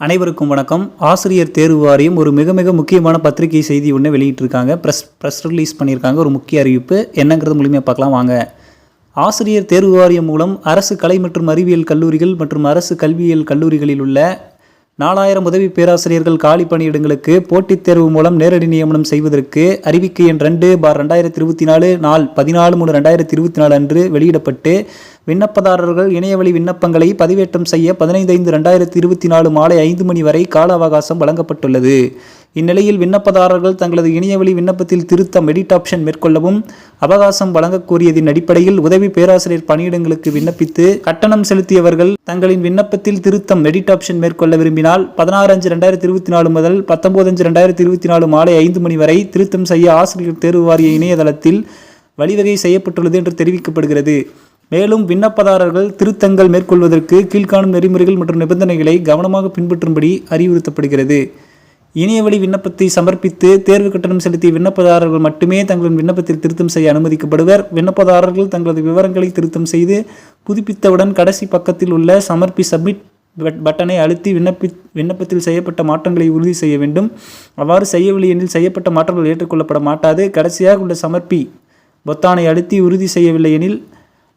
அனைவருக்கும் வணக்கம். ஆசிரியர் தேர்வு வாரியம் ஒரு மிக மிக முக்கியமான பத்திரிகை செய்தி ஒன்று வெளியிட்டிருக்காங்க. ப்ரெஸ் ப்ரெஸ் ரிலீஸ் பண்ணியிருக்காங்க. ஒரு முக்கிய அறிவிப்பு. என்னங்கிறது முழுமையாக பார்க்கலாம். வாங்க. ஆசிரியர் தேர்வு வாரியம் மூலம் அரசு கலை மற்றும் அறிவியல் கல்லூரிகள் மற்றும் அரசு கல்வியியல் கல்லூரிகளில் உள்ள நாலாயிரம் உதவி பேராசிரியர்கள் காலி பணியிடங்களுக்கு போட்டித் தேர்வு மூலம் நேரடி நியமனம் செய்வதற்கு அறிவிக்கை எண் ரெண்டு பார் ரெண்டாயிரத்தி இருபத்தி நாலு நாள் பதினாலு மூணு ரெண்டாயிரத்தி இருபத்தி நாலு அன்று வெளியிடப்பட்டு விண்ணப்பதாரர்கள் இணையவழி விண்ணப்பங்களை பதிவேற்றம் செய்ய பதினைந்து ஐந்து ரெண்டாயிரத்தி இருபத்தி நாலு மாலை ஐந்து மணி வரை கால அவகாசம் வழங்கப்பட்டுள்ளது. இந்நிலையில் விண்ணப்பதாரர்கள் தங்களது இணையவழி விண்ணப்பத்தில் திருத்தம் எடிட் ஆப்ஷன் மேற்கொள்ளவும் அவகாசம் வழங்கக்கோரியதின் அடிப்படையில் உதவி பேராசிரியர் பணியிடங்களுக்கு விண்ணப்பித்து கட்டணம் செலுத்தியவர்கள் தங்களின் விண்ணப்பத்தில் திருத்தம் எடிட் ஆப்ஷன் மேற்கொள்ள விரும்பினால் பதினாறு அஞ்சு ரெண்டாயிரத்தி இருபத்தி நாலு முதல் பத்தொன்பது அஞ்சு ரெண்டாயிரத்தி இருபத்தி நாலு மாலை ஐந்து மணி வரை திருத்தம் செய்ய ஆசிரியர் தேர்வு வாரிய இணையதளத்தில் வழிவகை செய்யப்பட்டுள்ளது என்று தெரிவிக்கப்படுகிறது. மேலும் விண்ணப்பதாரர்கள் திருத்தங்கள் மேற்கொள்வதற்கு கீழ்காணும் நெறிமுறைகள் மற்றும் நிபந்தனைகளை கவனமாக பின்பற்றும்படி அறிவுறுத்தப்படுகிறது. இணையவழி விண்ணப்பத்தை சமர்ப்பித்து தேர்வு கட்டணம் செலுத்திய விண்ணப்பதாரர்கள் மட்டுமே தங்களின் விண்ணப்பத்தில் திருத்தம் செய்ய அனுமதிக்கப்படுவர். விண்ணப்பதாரர்கள் தங்களது விவரங்களை திருத்தம் செய்து புதுப்பித்தவுடன் கடைசி பக்கத்தில் உள்ள சமர்ப்பி சப்மிட் பட்- பட்டனை அழுத்தி விண்ணப்பி விண்ணப்பத்தில் செய்யப்பட்ட மாற்றங்களை உறுதி செய்ய வேண்டும். அவ்வாறு செய்யவில்லை எனில் செய்யப்பட்ட மாற்றங்கள் ஏற்றுக்கொள்ளப்பட மாட்டாது. கடைசியாக உள்ள சமர்ப்பி பொத்தானை அழுத்தி உறுதி செய்யவில்லை எனில்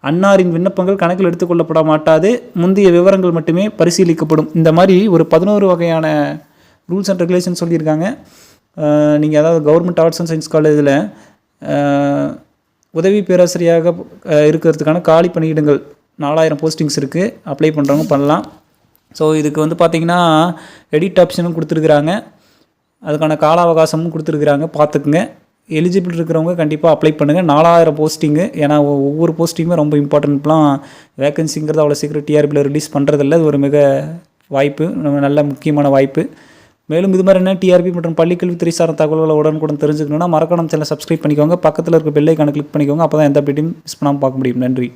அன்னாரின் விண்ணப்பங்கள் கணக்கில் எடுத்துக்கொள்ளப்பட மாட்டாது. முந்தைய விவரங்கள் மட்டுமே பரிசீலிக்கப்படும். இந்த மாதிரி ஒரு பதினோரு வகையான ரூல்ஸ் அண்ட் ரெகுலேஷன் சொல்லியிருக்காங்க. நீங்கள் அதாவது கவர்மெண்ட் ஆர்ட்ஸ் அண்ட் சயின்ஸ் காலேஜில் உதவி பேராசிரியராக இருக்கிறதுக்கான காலி பணியிடங்கள் நாலாயிரம் போஸ்டிங்ஸ் இருக்குது அப்ளை பண்ணுறவங்க பண்ணலாம். ஸோ இதுக்கு வந்து பார்த்திங்கன்னா எடிட் ஆப்ஷனும் கொடுத்துருக்குறாங்க. அதுக்கான கால அவகாசமும் கொடுத்துருக்குறாங்க. பார்த்துக்குங்க எலிஜிபிள் இருக்கிறவங்க கண்டிப்பாக அப்ளை பண்ணுங்கள் நாலாயிரம் போஸ்டிங்கு ஏன்னா ஒவ்வொரு போஸ்டிங்குமே ரொம்ப இம்பார்ட்டன்ட்லாம் வேகன்சிங்கிறது அவ்வளோ சீக்கிரம் டிஆர்பியில் ரிலீஸ் பண்ணுறதில்ல அது ஒரு மிக வாய்ப்பு நம்ம நல்ல முக்கியமான வாய்ப்பு. மேலும் இது மாதிரி என்ன டிஆர்பி மற்றும் பள்ளிக்கல்வித்துறை சார்ந்த தகவல்களை உடனுக்குடன் தெரிஞ்சுக்கணும்னா மறக்காம சேனல் சப்ஸ்கிரைப் பண்ணிக்கோங்க. பக்கத்தில் இருக்க பெல்லைக்கான கிளிக் பண்ணிக்கோங்க. அப்போ தான் எந்த அப்டேட்டையும் மிஸ் பண்ணாமல் பார்க்க முடியும். நன்றி.